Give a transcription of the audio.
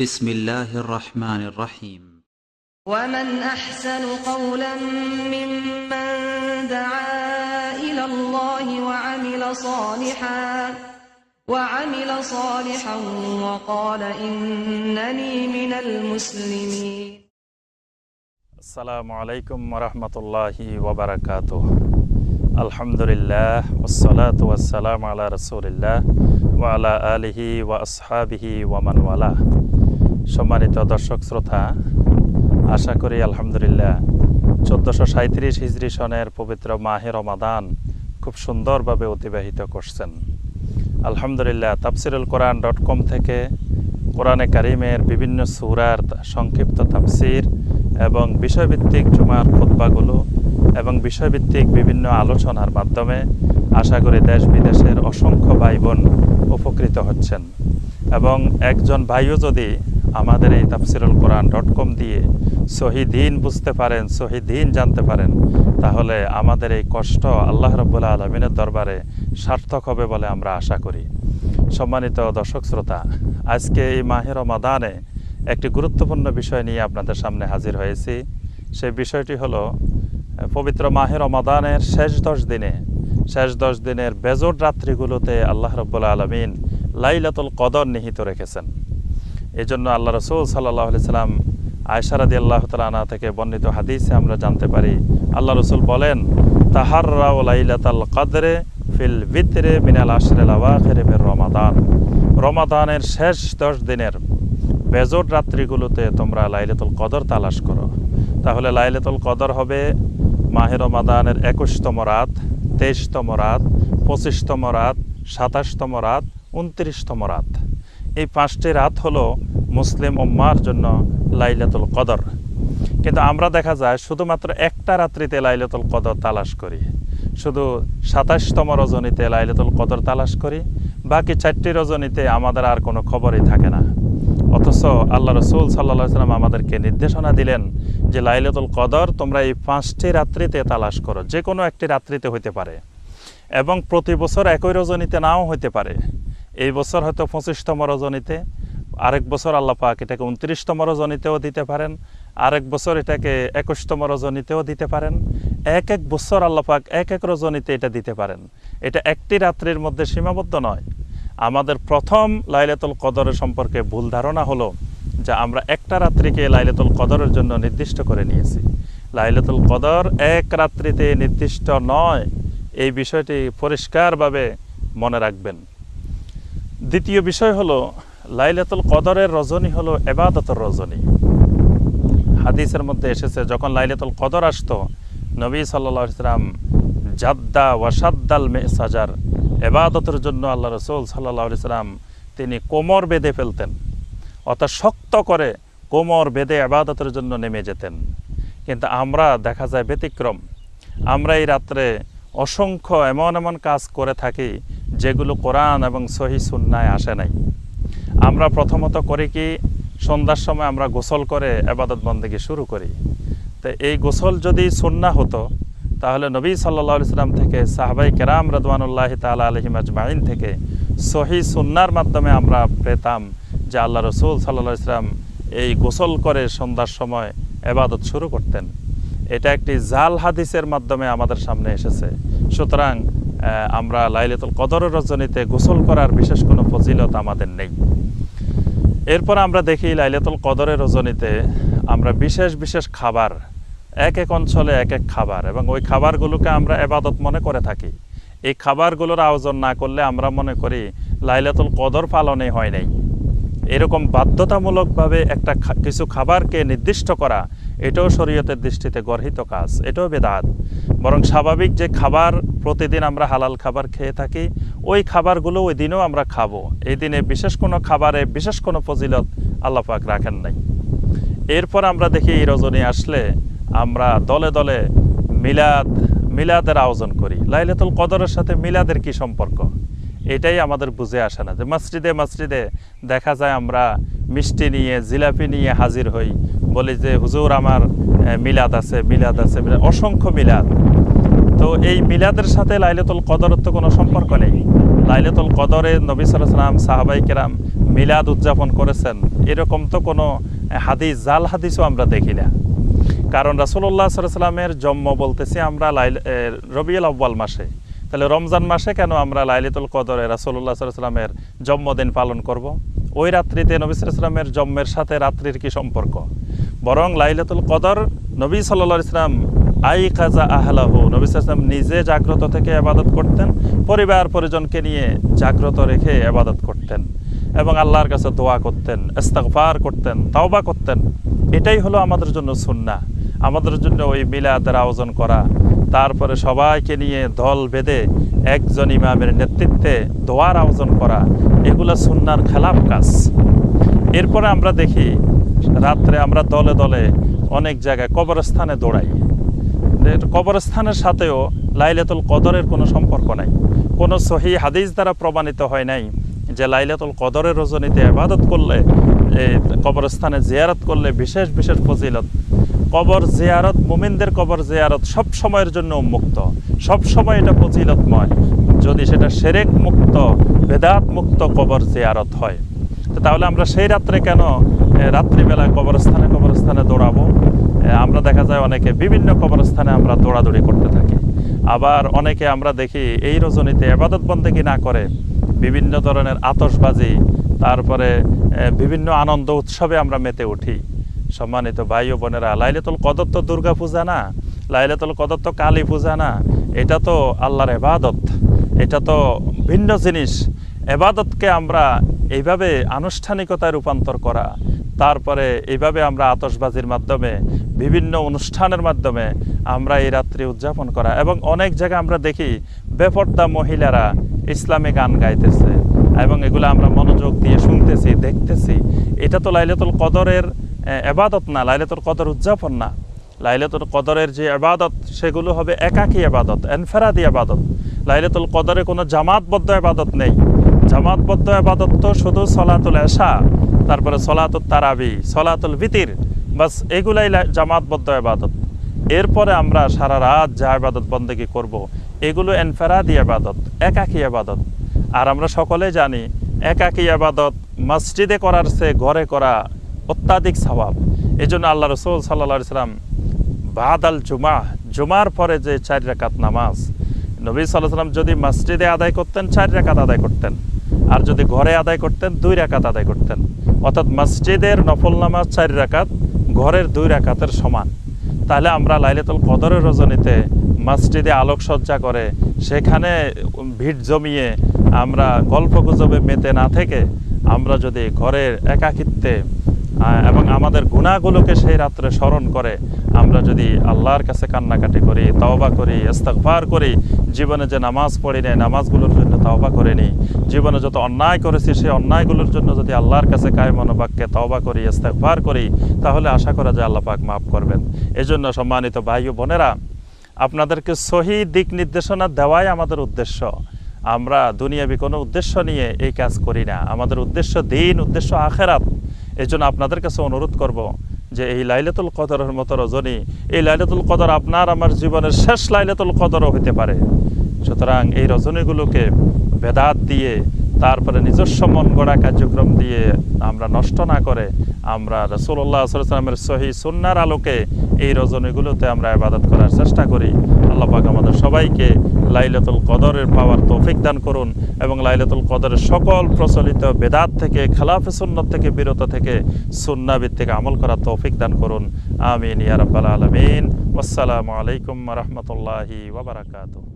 بسم الله الرحمن الرحيم. ومن أحسن قولا ممن دعا إلى الله وعمل صالحا وعمل صالحا وقال إنني من المسلمين. السلام عليكم ورحمة الله وبركاته. الحمد لله والصلاة والسلام على رسول الله وعلى آله وأصحابه ومن والاه. সম্মানিত দর্শক শ্রোতা, আশা করি আলহামদুলিল্লাহ চোদ্দোশো সাঁত্রিশ হিজরি সনের পবিত্র মাহের রমাদান খুব সুন্দরভাবে অতিবাহিত করছেন। আলহামদুলিল্লাহ, তাফসিরুল কোরআন ডট কম থেকে কোরআনে কারিমের বিভিন্ন সুরার সংক্ষিপ্ত তাফসির এবং বিষয়ভিত্তিক জুমার খোদ্বাগুলো এবং বিষয়ভিত্তিক বিভিন্ন আলোচনার মাধ্যমে আশা করি দেশ বিদেশের অসংখ্য ভাই বোন উপকৃত হচ্ছেন। এবং একজন ভাইও যদি আমাদের এই তাফসিরুল কোরআন ডট কম দিয়ে সহিদিন বুঝতে পারেন সহিদিন জানতে পারেন, তাহলে আমাদের এই কষ্ট আল্লাহ রব্বুল্লা আলমিনের দরবারে সার্থক হবে বলে আমরা আশা করি। সম্মানিত দর্শক শ্রোতা, আজকে এই মাহের মাদানে একটি গুরুত্বপূর্ণ বিষয় নিয়ে আপনাদের সামনে হাজির হয়েছি। সেই বিষয়টি হলো, পবিত্র মাহের রমাদানের শেষ দশ দিনে, শেষ দশ দিনের বেজোর রাত্রিগুলোতে আল্লাহ রব্বুল্লা আলমিন লাইলাতুল কদর নিহিত রেখেছেন। এই জন্য আল্লাহ রসুল সাল্লাহ সাল্লাম আয়সারাদি আল্লাহ তালা থেকে বর্ণিত হাদিসে আমরা জানতে পারি, আল্লাহ রসুল বলেন তাহার রাও লাইলাতাল কদরে ফিল ভিতরে মিনাল আশরেল আওয়াখের রমাদান। রমাদানের শেষ দশ দিনের বেজোর রাত্রিগুলোতে তোমরা লাইলাতুল কদর তালাশ করো। তাহলে লাইলাতুল কদর হবে মাহের রমাদানের একুশতম রাত, তেইশতম রাত, পঁচিশতম রাত, সাতাশতম রাত, উনত্রিশতম রাত। এই পাঁচটি রাত হলো মুসলিম উম্মার জন্য লাইলাতুল কদর। কিন্তু আমরা দেখা যায় শুধুমাত্র একটা রাত্রিতে লাইলাতুল কদর তালাশ করি। শুধু সাতাশতম রজনীতে লাইলাতুল কদর তালাশ করি, বাকি চারটি রজনীতে আমাদের আর কোনো খবরই থাকে না। অথচ আল্লাহ রসুল সাল্লা সাল্লাম আমাদেরকে নির্দেশনা দিলেন যে লাইলাতুল কদর তোমরা এই পাঁচটি রাত্রিতে তালাশ করো যে কোনো একটি রাত্রিতে হইতে পারে। এবং প্রতি বছর একই রজনীতে নাও হইতে পারে। এই বছর হয়তো পঁচিশতম রজনীতে, আরেক বছর আল্লাহ পাক এটাকে উনত্রিশতম রজনীতেও দিতে পারেন, আরেক বছর এটাকে একুশতম রজনীতেও দিতে পারেন, এক এক বছর আল্লাহ পাক এক এক রজনীতে এটা দিতে পারেন। এটা একটি রাত্রির মধ্যে সীমাবদ্ধ নয়। আমাদের প্রথম লাইলাতুল কদরের সম্পর্কে ভুল ধারণা হলো যে আমরা একটা রাত্রিকে লাইলাতুল কদরের জন্য নির্দিষ্ট করে নিয়েছি। লাইলাতুল কদর এক রাত্রিতে নির্দিষ্ট নয়। এই বিষয়টি পরিষ্কারভাবে মনে রাখবেন। দ্বিতীয় বিষয় হলো, লাইলাতুল কদরের রজনী হলো এবাদতের রজনী। হাদিসের মধ্যে এসেছে, যখন লাইলাতুল কদর আসতো, নবী সাল্লা ইসলাম জাদ্দা ওয়াসাদ্দাল মেসাজার, এবাদতের জন্য আল্লাহ রসুল সাল্লাহ ইসলাম তিনি কোমর বেঁধে ফেলতেন। অর্থাৎ শক্ত করে কোমর বেঁধে আবাদতের জন্য নেমে যেতেন। কিন্তু আমরা দেখা যায় ব্যতিক্রম। আমরা এই রাত্রে অসংখ্য এমন এমন কাজ করে থাকি যেগুলো কোরআন এবং সহি সুন্নায় আসে নাই। আমরা প্রথমত করি কি, সন্ধ্যার সময় আমরা গোসল করে আবাদত বন্দেগী শুরু করি। তো এই গোসল যদি সুন্না হতো, তাহলে নবী সাল্লা ইসলাম থেকে, সাহাবাই কেরাম রদওয়ানুল্লাহ তালা আলহিম আজমাইন থেকে সহি সুন্নার মাধ্যমে আমরা পেতাম যে আল্লাহ রসুল সাল্লা ইসলাম এই গোসল করে সন্ধ্যার সময় এবাদত শুরু করতেন। এটা একটি জাল হাদিসের মাধ্যমে আমাদের সামনে এসেছে। সুতরাং আমরা লাইলাতুল কদরের রজনীতে গোসল করার বিশেষ কোনো ফজিলত আমাদের নেই। এরপর আমরা দেখি লাইলাতুল কদরের রজনীতে আমরা বিশেষ বিশেষ খাবার, এক এক অঞ্চলে এক এক খাবার এবং ওই খাবারগুলোকে আমরা এবাদত মনে করে থাকি। এই খাবারগুলোর আয়োজন না করলে আমরা মনে করি লাইলাতুল কদর পালনে হয় নাই। এরকম বাধ্যতামূলকভাবে একটা কিছু খাবারকে নির্দিষ্ট করা, এটাও শরীয়তের দৃষ্টিতে গর্হিত কাজ, এটাও বেদাত। বরং স্বাভাবিক যে খাবার প্রতিদিন আমরা হালাল খাবার খেয়ে থাকি, ওই খাবারগুলো ওই দিনও আমরা খাব। এই দিনে বিশেষ কোনো খাবারে বিশেষ কোনো ফজিলত আল্লাপাক রাখেন নাই। এরপর আমরা দেখি এই রজনী আসলে আমরা দলে দলে মিলাদ, মিলাদের আয়োজন করি। লাইলাতুল কদরের সাথে মিলাদের কি সম্পর্ক? এটাই আমাদের বুঝে আসে না যে মসজিদে মসজিদে দেখা যায় আমরা মিষ্টি নিয়ে, জিলাপি নিয়ে হাজির হই। বলি যে, হুজুর, আমার মিলাদ আছে মিলাদ আছে অসংখ্য মিলাদ। তো এই মিলাদের সাথে লাইলাতুল কদরের তো কোনো সম্পর্ক নেই। লাইলাতুল কদরে নবী সালাম সাহাবাই কেরাম মিলাদ উদযাপন করেছেন। এরকম তো কোনো হাদিস, জাল হাদিসও আমরা দেখি না। কারণ রাসুল্লাহ সাল্লামের জন্ম বলতেছি আমরা লাইল রবিউল আব্বাল মাসে। তাহলে রমজান মাসে কেন আমরা লাইলিতুল কদরে রাসুল্লাহ সাল্লামের জন্মদিন পালন করব। ওই রাত্রিতে নবী সাল্লামের জন্মের সাথে রাত্রির কি সম্পর্ক? বরং লাইলাতুল কদর নবী সাল্লা ইসলাম আই কাজা আহলাহু, নবী সাল্লাম নিজে জাগ্রত থেকে আবাদত করতেন, পরিবার পরিজনকে নিয়ে জাগ্রত রেখে আবাদত করতেন এবং আল্লাহর কাছে দোয়া করতেন, ইস্তাগফার করতেন, তাওবা করতেন। এটাই হলো আমাদের জন্য সুন্না আমাদের জন্য ওই মিলাদের আয়োজন করা তারপরে সবাইকে নিয়ে দল বেঁধে একজন ইমামের নেতৃত্বে দোয়ার আয়োজন করা, এগুলো সুন্নার খেলাপ কাজ। এরপরে আমরা দেখি, রাত্রে আমরা দলে দলে অনেক জায়গায় কবরস্থানে দৌড়াই। কবরস্থানের সাথেও লাইলাতুল কদরের কোনো সম্পর্ক নাই। কোনো সহি হাদিস দ্বারা প্রমাণিত হয় নাই যে লাইলাতুল কদরের রজনীতে আবাদত করলে কবরস্থানে জিয়ারত করলে বিশেষ বিশেষ ফজিলত। কবর জেয়ারত মুমিনদের কবর জেয়ারত সব সময়ের জন্য উন্মুক্ত সব সময় এটা ফজিলতময়। যদি সেটা সেরেক মুক্ত বেদাত মুক্ত কবর জেয়ারত হয়। তো তাহলে আমরা সেই রাত্রে কেন এ, রাত্রিবেলায় কবরস্থানে কবরস্থানে দৌড়াবো? আমরা দেখা যায় অনেকে বিভিন্ন কবরস্থানে আমরা দৌড়াদৌড়ি করতে থাকি। আবার অনেকে আমরা দেখি এই রজনীতে এবাদত বন্দেগী না করে বিভিন্ন ধরনের আতশবাজি তারপরে বিভিন্ন আনন্দ উৎসবে আমরা মেতে উঠি। সম্মানিত ভাই ও বোনেরা, লাইলাতুল কদর তো দুর্গা পূজা না, লাইলাতুল কদর তো কালী পূজা না, এটা তো আল্লাহর এবাদত, এটা তো ভিন্ন জিনিস। এবাদতকে আমরা এইভাবে আনুষ্ঠানিকতায় রূপান্তর করা, তারপরে এইভাবে আমরা আতসবাজির মাধ্যমে, বিভিন্ন অনুষ্ঠানের মাধ্যমে আমরা এই রাত্রি উদযাপন করা, এবং অনেক জায়গায় আমরা দেখি বেপর্দা মহিলারা ইসলামে গান গাইতেছে, এবং এগুলো আমরা মনোযোগ দিয়ে শুনতেছি, দেখতেছি। এটা তো লাইলাতুল কদরের এবাদত না, লাইলাতুল কদর উদযাপন না। লাইলাতুল কদরের যে আবাদত সেগুলো হবে একাকী আবাদত এনফেরাদি আবাদত লাইলাতুল কদরে কোনো জামাতবদ্ধ আবাদত নেই। জামাতবদ্ধ আবাদত তো শুধু সলাতুল এশা, তারপরে সলাতুল তারাবি, সলাতুল ভিতির বাস এগুলাই জামাতবদ্ধ আবাদত এরপরে আমরা সারা রাত যা আবাদত বন্দেগী করব। এগুলো এনফেরাদি আবাদত একাকী আবাদত আর আমরা সকলে জানি, একাকী আবাদত মসজিদে করার চেয়ে ঘরে করা অত্যাধিক স্বভাব এই জন্য আল্লাহ রসুল সাল্লা সাল্লাম বাদ আল জুমা, জুমার পরে যে চার রাকাত নামাজ, নবী সাল্লাহ সাল্লাম যদি মসজিদে আদায় করতেন, চার রাকাত আদায় করতেন। আর যদি ঘরে আদায় করতেন, দুই রাকাত আদায় করতেন। অর্থাৎ মসজিদের নফল নামাজ চার রাকাত, ঘরের দুই রাকাতের সমান। তাহলে আমরা লাইলাতুল কদরের রজনীতে মসজিদে আলোকসজ্জা করে, সেখানে ভিড় জমিয়ে আমরা গল্প গুজবে মেতে না থেকে আমরা যদি ঘরের একাকিত্বে এবং আমাদের গুণাগুলোকে সেই রাত্রে স্মরণ করে আমরা যদি আল্লাহর কাছে কান্নাকাটি করি, তাওবা করি, ইস্তেগফার করি, জীবনে যে নামাজ পড়ি নেই, নামাজগুলোর জন্য তাওবা করে নিই, জীবনে যত অন্যায় করেছি সেই অন্যায়গুলোর জন্য যদি আল্লাহর কাছে কায়মনোবাক্যে তওবা করি, ইস্তেগফার করি, তাহলে আশা করা যায় আল্লাহ পাক মাফ করবেন। এজন্য সম্মানিত ভাই ও বোনেরা, আপনাদেরকে সহি দিক নির্দেশনা দেওয়াই আমাদের উদ্দেশ্য। আমরা দুনিয়াবি কোনো উদ্দেশ্য নিয়ে এই কাজ করি না। আমাদের উদ্দেশ্য দিন, উদ্দেশ্য আখেরাত। এই জন্য আপনাদের কাছে অনুরোধ করব যে এই লাইলাতুল কদরের মতো রজনী, এই লাইলাতুল কদর আপনার আমার জীবনের শেষ লাইলাতুল কদরও হতে পারে। সুতরাং এই রজনীগুলোকে বেদাত দিয়ে, তারপরে নিজস্ব মন গড়া কার্যক্রম দিয়ে আমরা নষ্ট না করে আমরা রসুল্লাহ সাল্লামের সহি সুন্নার আলোকে এই রজনীগুলোতে আমরা ইবাদত করার চেষ্টা করি। আল্লাহ সবাইকে লাইলাতুল কদরের পাওয়ার তৌফিক দান করুন এবং লাইলাতুল কদরের সকল প্রচলিত বেদাত থেকে, খেলাফে সুন্নত থেকে, বিরত থেকে, সুন্নাবিদ থেকে আমল করার তৌফিক দান করুন। আমিন ইয়ারাবাল আলমিন। আসসালামু আলাইকুম রহমতুল্লাহি ওবরাকাতুহ